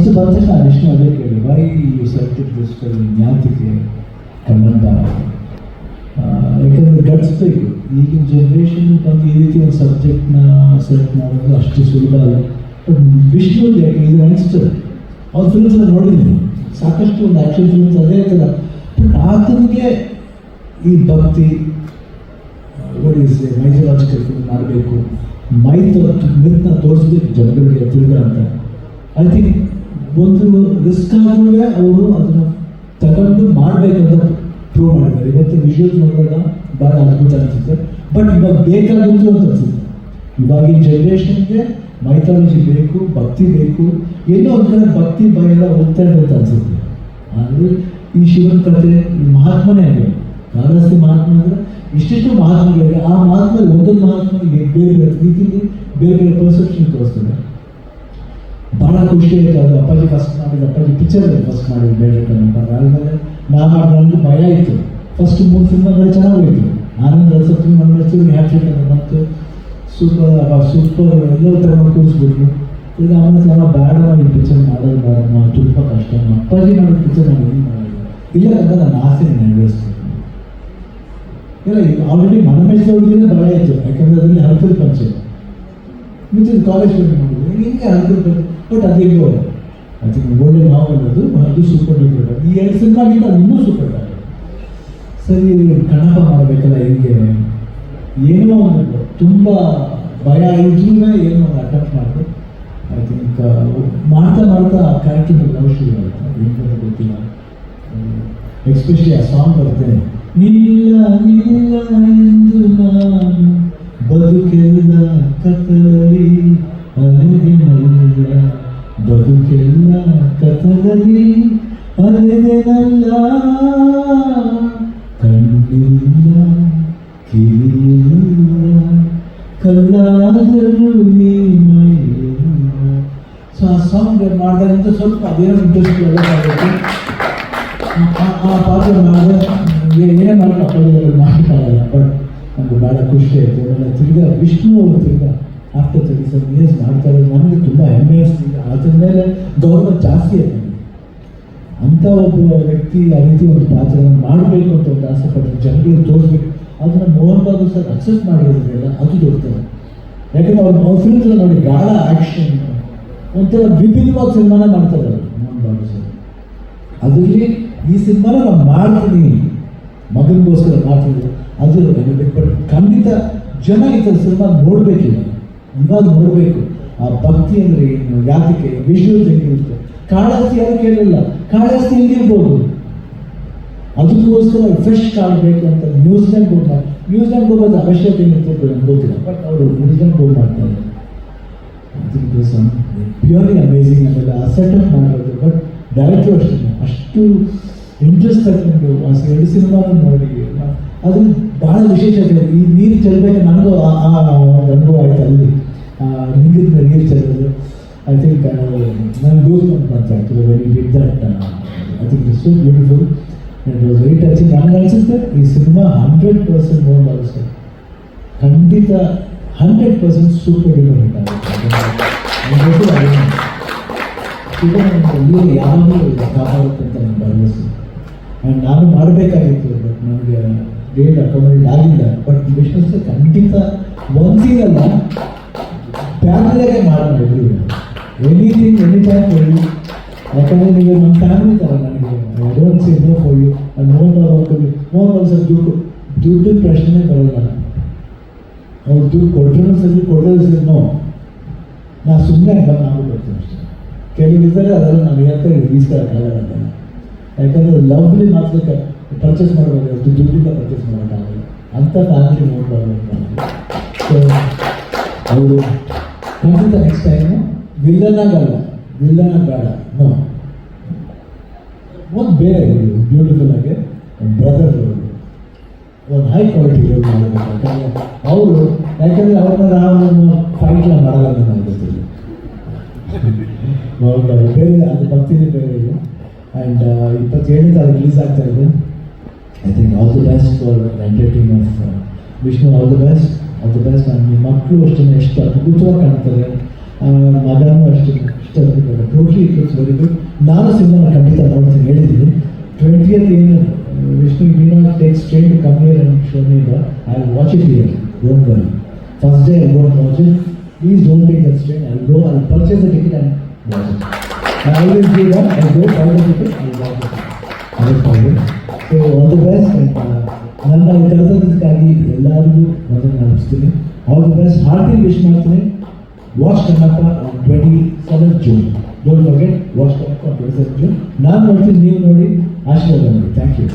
First ಬಂದ ತಕ್ಷಣ ವಿಷ್ಣು ಅದೇ ಕೇಳಿ ವೈ ಯು ಸೆಲೆಕ್ಟೆಡ್ ದಿಸ್ ಜ್ಞಾತಿಗೆ ಕನ್ನಡ ಯಾಕಂದರೆ ಗಟ್ಸ್ ಬೇಕು. ಈಗಿನ ಜನ್ರೇಷನ್ ಬಂದು ಈ ರೀತಿ ಒಂದು ಸಬ್ಜೆಕ್ಟ್ನ ಸೆಲೆಕ್ಟ್ ಮಾಡೋದು ಅಷ್ಟು ಸುಲಭ ಅಲ್ಲ. ಬಟ್ ವಿಷ್ಣು ಇದು ಯಂಗ್ಸ್ಟರ್ ಅವ್ರ ಫಿಲ್ಮ್ಸ್ ನೋಡಿದ್ದೀನಿ. ಸಾಕಷ್ಟು ಒಂದು ಆ್ಯಕ್ಷನ್ ಫಿಲ್ಮ್ಸ್ ಅದೇ ಥರ. ಬಟ್ ಆತನಿಗೆ ಈ ಭಕ್ತಿ ಓಡಿಸಿ ಮೈಥಾಲಜಿಕಲ್ ಫಿಲ್ಮ್ ಮಾಡಬೇಕು? ಮೈತ್ ಮಿತ್ನ ತೋರಿಸ್ಬೇಕು ಜನಗಳಿಗೆ ತಿಳಿದ ಅಂತ ಐ ಥಿಂಕ್ ಒಂದು ರಿಸ್ಕ್ ಆದ್ರೂ ಅವರು ಅದನ್ನು ತಗೊಂಡು ಮಾಡಬೇಕಂತ ಪ್ರೂವ್ ಮಾಡಿದ್ದಾರೆ. ಇವತ್ತು ವಿಜುವಲ್ಸ್ ನೋಡಿದಾಗ ಭಾಳ ಅದ್ಭುತ ಅನಿಸುತ್ತೆ. ಬಟ್ ಇವಾಗ ಬೇಕಾಗಿತ್ತು ಅಂತ ಅನಿಸುತ್ತೆ. ಇವಾಗಿನ ಜನ್ರೇಷನ್ಗೆ ಮೈಥಾಲಜಿ ಬೇಕು, ಭಕ್ತಿ ಬೇಕು, ಏನೋ ಒಂದು ಭಕ್ತಿ ಭಯ ಹೋಗ್ತಾ ಅಂತ ಅನಿಸುತ್ತೆ. ಆದರೆ ಈ ಶಿವನ ಕಥೆ ಈ ಮಹಾತ್ಮನೇ ಆಗಿದೆ ಕಾಲಸ್ತಿ ಮಹಾತ್ಮ ಅಂದರೆ ಇಷ್ಟಿಷ್ಟು ಮಹಾತ್ಮಗಳಿವೆ. ಆ ಮಹಾತ್ಮ ಒಂದೊಂದು ಮಹಾತ್ಮನಿಗೆ ಬೇರೆ ಬೇರೆ ರೀತಿಯಲ್ಲಿ ಬೇರೆ ಬೇರೆ ಪರ್ಸೆಪ್ಷನ್ ತೋರಿಸ್ತದೆ ಭಾಳ ಖುಷಿ ಆಯ್ತು ಅದು ಅಪ್ಪಾಜಿ ಫಸ್ಟ್ ಮಾಡಿದ ಅಪ್ಪಾಜಿ ಪಿಕ್ಚರ್ ಫಸ್ಟ್ ಮಾಡಿದ್ದು ಬೇರೆ ಅಂತ ಆದಮೇಲೆ ನಾನು ಮಾಡಿದ್ರೆ ಭಯ ಇತ್ತು. ಫಸ್ಟ್ ಮೂರು ಸಿನಿಮಾಗಳು ಚೆನ್ನಾಗೋಯ್ತು ಆನಂದ್ ಆನಂದ ಸತ್ಯ ಮಂಡ್ಯ ಹ್ಯಾಟ್ರಿ ಅಂತ ಮತ್ತು ಸೂಪರ್ ಸೂಪರ್ ಎಲ್ಲೋ ಥರ ಕೂರಿಸ್ಬಿಟ್ರು. ಈಗ ಅವನ ಸಲ ಬೇಡ ಈ ಪಿಕ್ಚರ್ ಮಾಡೋದು ಬೇಡ ತುಂಬ ಕಷ್ಟ. ಅಪ್ಪಾಜಿ ಮಾಡಿದ ಪಿಕ್ಚರ್ ನಾನು ಏನು ಮಾಡಿಲ್ಲ. ಇಲ್ಲ ಅಂತ ನನ್ನ ಆಸೆ ನೆರವೇರಿಸ್ತೀನಿ ಇಲ್ಲ ಆಲ್ರೆಡಿ ಮನಮೆಚ್ಚೋದಿಗೆ ಭಯ ಇತ್ತು. ಯಾಕಂದ್ರೆ ಅದರಲ್ಲಿ ಹರ್ಕಲ್ ಪಂಚಾಯತ್ ಮುಂಚೆ ಕಾಲೇಜ್ ಮಾಡಿದ್ರು. ಹಿಂಗೆ ಹರ್ಕಲ್ ಪಂಚಾಯತ್ ಬಟ್ ಅದೇಗೋ ಅದು ಒಳ್ಳೆ ನಾವು ಅನ್ನೋದು ಅದು ಸೂಪರ್ ಡೂಪರ್ ಈ ಎರಡು ಸಿನಿಮಾಗಿಂತ ಅದು ಇನ್ನೂ ಸೂಪರ್ ಸರಿ ಕಣಪ ಮಾಡಬೇಕಲ್ಲ ಹೇಗೆ ಏನೋ ಒಂದು ತುಂಬ ಭಯ ಇದ್ರೂ ಏನೋ ಒಂದು ಅಟೆಂಪ್ಟ್ ಮಾಡಿದೆ ಐ ಥಿಂಕ್ ಮಾಡ್ತಾ ಮಾಡ್ತಾ ಕ್ಯಾರೆಕ್ಟರ್ ಲವ್ ಶುರು ಆಯಿತು ಏನು ಗೊತ್ತಿಲ್ಲ ಎಕ್ಸ್ಪೆಷಲಿ ಆ ಸಾಂಗ್ ಬರುತ್ತೆ ನಿಲ್ಲ ನಿಲ್ಲ ಕಲ್ಲಾದರೂ ನೀ ಮೈಯಿಲ್ಲ ಸೊ ಆ ಸಾಂಗ್ ಮಾಡಿದಾಗಿಂತ ಸ್ವಲ್ಪ ಅದೇನೋ ಇಂಟ್ರೆಸ್ಟ್ ಆ- ಪಾತ್ರ ಏನೇ ಅಪ್ಪಳಿಗಳು ಮಾಡೋಕ್ಕಾಗಲ್ಲ ಬಟ್ ನಮ್ಗೆ ಭಾಳ ಖುಷಿ ಆಯಿತು. ಆಮೇಲೆ ತಿರ್ಗಾ ವಿಷ್ಣು ಅವರು ತಿರ್ಗಾ ಆಫ್ಟರ್ ತರ್ಟಿ ಸೆವೆನ್ ಇಯರ್ಸ್ ನನಗೆ ತುಂಬ ಹೆಮ್ಮೆ ಅನಿಸ್ತಿದೆ ಅದ್ರ ಮೇಲೆ ಗೌರವ ಜಾಸ್ತಿ ಆಯ್ತು. ಅಂಥ ಒಬ್ಬ ವ್ಯಕ್ತಿ ಆ ರೀತಿ ಒಂದು ಪಾತ್ರ ಮಾಡಬೇಕು ಅಂತ ಒಂದು ಆಸೆ ಪಟ್ಟರೆ ಜನಗಳಿಗೆ ತೋರಿಸ್ಬೇಕು. ಅದನ್ನ ಮೋಹನ್ ಬಾಬು ಸರ್ ಅಕ್ಸೆಪ್ಟ್ ಮಾಡಿರೋದ್ರಿಂದ ಅದು ದೊಡ್ಡದು. ಯಾಕಂದ್ರೆ ಅವ್ರ ಅವ್ರ ಫಿಲ್ಮ್ಸ್ ನೋಡಿ ಗಾಳ ಆ್ಯಕ್ಷನ್ ಒಂಥರ ವಿಭಿನ್ನವಾದ ಸಿನಿಮಾನ ಮಾಡ್ತಾರೆ ಮೋಹನ್ ಬಾಬು ಸರ್. ಅದರಲ್ಲಿ ಈ ಸಿನಿಮಾನ ನಾನು ಮಾಡ್ತೀನಿ. ಮಗನಿಗೋಸ್ಕರ ಮಾಡ್ತೀನಿ. ಅದು ಬಟ್ ಖಂಡಿತ ಜನ ಈ ಥರ ಸಿನಿಮಾ ನೋಡಬೇಕಿಲ್ಲ. ಇವಾಗ ನೋಡಬೇಕು. ಆ ಭಕ್ತಿ ಅಂದರೆ ಏನು? ಯಾತಕ್ಕೆ? ವಿಷುವಲ್ಸ್ ಹೆಂಗಿರುತ್ತೆ ಕಾಳಸ್ತಿ ಯಾರು ಕೇಳಿಲ್ಲ? ಕಾಳಸ್ತಿ ಹೆಂಗಿರ್ಬೋದು ಅದಕ್ಕೋಸ್ಕರ ಫ್ರೆಶ್ ಕಾಳು ಬೇಕು ಅಂತ ನ್ಯೂಸ್ಲ್ಯಾಂಡ್ ಮ್ಯೂಸಿಯಂ ನ್ಯೂಸ್ಲ್ಯಾಂಡ್ ಹೋಗೋದು ಅವಶ್ಯಕತೆ ಇರ್ತದೆ ನನಗೆ ಗೊತ್ತಿಲ್ಲ. ಬಟ್ ಅವರು ನ್ಯೂಸ್ಲ್ಯಾಂಡ್ ಗೋಲ್ ಮಾಡ್ತಾರೆ. ಪ್ಯೂರ್ಲಿ ಅಮೇಝಿಂಗ್ ಆಮೇಲೆ ಆ ಸೆಟಪ್ ಮಾಡೋದು ಬಟ್ ಡೈರೆಕ್ಟು ಅಷ್ಟೇ. ಅಷ್ಟು ಇಂಟ್ರೆಸ್ಟ್ ತಗೊಂಡು ಆ ಎರಡು ಸಿನಿಮಾ ನೋಡಿ ಅದು ಭಾಳ ವಿಶೇಷತೆ. ಈ ನೀರು ಚೆಲ್ಲಬೇಕು ನನಗೂ ಆ ಅನುಭವ ಆಯ್ತು ಅಲ್ಲಿ. ನೀರಿನ ನೀರು ಚಂದ್ರ ಐ ಥಿಂಕ್ ನಾನು ಯೂಸ್ ಬಂತು actually very did that I think it's so beautiful it was very touching ನನಗೆ ಅನಿಸುತ್ತೆ, ಈ ಸಿನಿಮಾ ಹಂಡ್ರೆಡ್ ಪರ್ಸೆಂಟ್ ನೋಡ್ ಅನಿಸುತ್ತೆ ಖಂಡಿತ hundred percent super duper hit ಆಗುತ್ತೆ. ಶಿವನ ಯಾರು ಅಂತ ಆ್ಯಂಡ್ ನಾನು ಮಾಡಬೇಕಾಗಿತ್ತು ಬಟ್ ನನಗೆ ಡೇಟ್ ಅಕಾಮಡೇಟ್ ಆಗಿಲ್ಲ. ಬಟ್ ಬಿಸ್ನೆಸ್ ಖಂಡಿತ ಒಂದಿಗಲ್ಲ ಫ್ಯಾಮಿಲಿಯಾಗೆ ಎಲ್ರಿಗೂ ಎನಿಥಿಂಗ್ ಎನಿ ಟೈಮ್ ಹೇಳಿ. ಯಾಕಂದರೆ ನೀವು ನಮ್ಮ ಫ್ಯಾಮಿಲಿ ಥರ ನನಗೆ. ಐ ಡೋಂಟ್ ಹೋಗಿ know for you Mohan Babu Mohan Babu sir ದುಡ್ಡು. ದುಡ್ಡು ಪ್ರಶ್ನೆ ಬರೋಲ್ಲ ಅವ್ರು ದುಡ್ಡು ಕೊಟ್ಟರು ಸರಿ ಕೊಡೋದು ಸರಿ ನೋ ನಾ ಸುಮ್ಮನೆ ಬಂದು ನಾವು ಬರ್ತೀನಿ ಅಷ್ಟೇ. ಕೆಲವು ಇದ್ದರೆ, ಅದೆಲ್ಲ ನಾನು ಹೇಳ್ತಾ ಈಸ್ಕೊಳ್ಳೋಕ್ಕಾಗಲ್ಲ ಅಂತ. ಯಾಕಂದರೆ ಲವ್ಲಿ ಮಾತ್ರ ಪರ್ಚೇಸ್ ಮಾಡಬೇಕು ಅಷ್ಟು ದುಡ್ಡಿಂದ ಪರ್ಚೇಸ್ ಮಾಡೋಕ್ಕಾಗಲ್ಲ. ಅಂತ ಫ್ಯಾಮಿಲಿ ನೋಡ್ಬಾರ್ದು ಅವರು ಖಂಡಿತ ನೆಕ್ಸ್ಟ್ ಟೈಮು ಬೇಡ ವಿಲ್ಲನ ಬೇಡ ಒಂದು ಬೇರೆ ಬ್ಯೂಟಿಫುಲ್ ಆಗಿ ಬ್ರದರ್ ಒಂದು ಹೈ ಕ್ವಾಲಿಟಿ ರೋಲ್ ಮಾಡಬೇಕು ಯಾಕಂದರೆ ಅವರು, ಯಾಕಂದರೆ ಅವ್ರನ್ನ ನಾವು ಫೈಟ್ ಮಾಡಲ್ಲ ನನಗೆ ಗೊತ್ತಿಲ್ಲ. ಬೇರೆ ಅದು ಬರ್ತೀನಿ ಬೇರೆ ಇದೆ. ಆ್ಯಂಡ್ ಇಪ್ಪತ್ತೇಳನೇ ತಾರೀಕು ರಿಲೀಸ್ ಆಗ್ತಾ ಇದೆ. I think all the best for entertain of Vishnu all the best all the best and ನಿಮ್ಮ ಮಕ್ಕಳು ಅಷ್ಟೇ ಎಷ್ಟು ಅದ್ಭುತವಾಗಿ ಕಾಣ್ತಾರೆ. ಮಗನೂ ಅಷ್ಟೇ ಟೋಟ್ಲಿ ಇಟ್ ವೆರಿ ಗುಡ್ ನಾನು ಸಿನಿಮಾ ಖಂಡಿತ ನೋಡ್ತೀನಿ ಹೇಳಿದ್ದೀನಿ. ಟ್ವೆಂಟಿಯಲ್ಲಿ ಏನು Vishnu you not take straight come year and show me I watch it year don't worry first day I don't watch it please don't take that straight I go I purchase the ticket and watch it I always do that I go five the ticket I watch it I. So all the best and uh, ನನ್ನ ಎಲ್ಲರಿಗೂ ಮೊದಲು ನಡೆಸ್ತೀನಿ all the best hearty wish ಮಾಡ್ತೀನಿ. Watch Karnataka on twenty seven June don't forget watch Karnataka twenty June ನಾನು ನೋಡ್ತೀನಿ, ನೀವು ನೋಡಿ. ಆಶೀರ್ವಾದ ಮಾಡಿ. Thank you